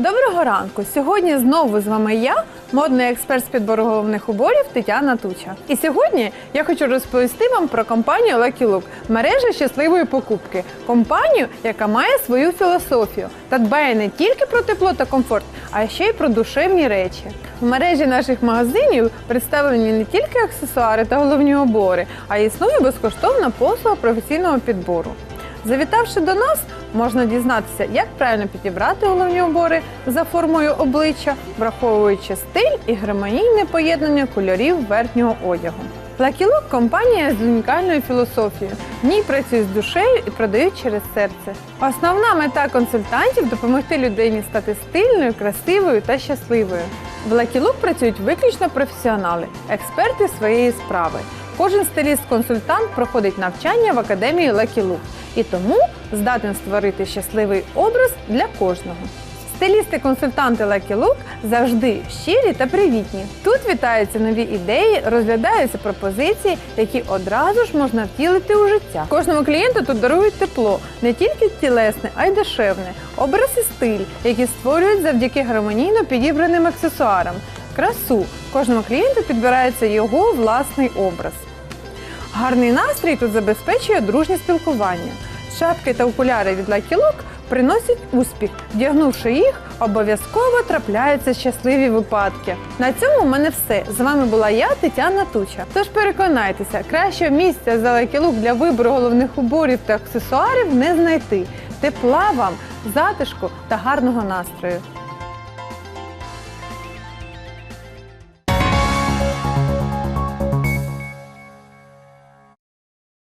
Доброго ранку! Сьогодні знову з вами я, модний експерт з підбору головних уборів Тетяна Туча. І сьогодні я хочу розповісти вам про компанію Lucky Look – мережа щасливої покупки. Компанію, яка має свою філософію та дбає не тільки про тепло та комфорт, а ще й про душевні речі. В мережі наших магазинів представлені не тільки аксесуари та головні убори, а існує безкоштовна послуга професійного підбору. Завітавши до нас, можна дізнатися, як правильно підібрати головні убори за формою обличчя, враховуючи стиль і гармонійне поєднання кольорів верхнього одягу. Look – компанія з унікальною філософією. В ній працюють з душею і продають через серце. Основна мета консультантів допомогти людині стати стильною, красивою та щасливою. В Look працюють виключно професіонали, експерти своєї справи. Кожен стиліст-консультант проходить навчання в академії Look і тому здатен створити щасливий образ для кожного. Стилісти-консультанти Lucky Look завжди щирі та привітні. Тут вітаються нові ідеї, розглядаються пропозиції, які одразу ж можна втілити у життя. Кожному клієнту тут дарують тепло, не тільки тілесне, а й душевне, образ і стиль, які створюють завдяки гармонійно підібраним аксесуарам. Красу кожному клієнту підбирається його власний образ. Гарний настрій тут забезпечує дружнє спілкування. Шапки та окуляри від Look приносять успіх. Вдягнувши їх, обов'язково трапляються щасливі випадки. На цьому в мене все. З вами була я, Тетяна Туча. Тож переконайтеся, кращого місця за Look для вибору головних уборів та аксесуарів не знайти. Тепла вам, затишку та гарного настрою.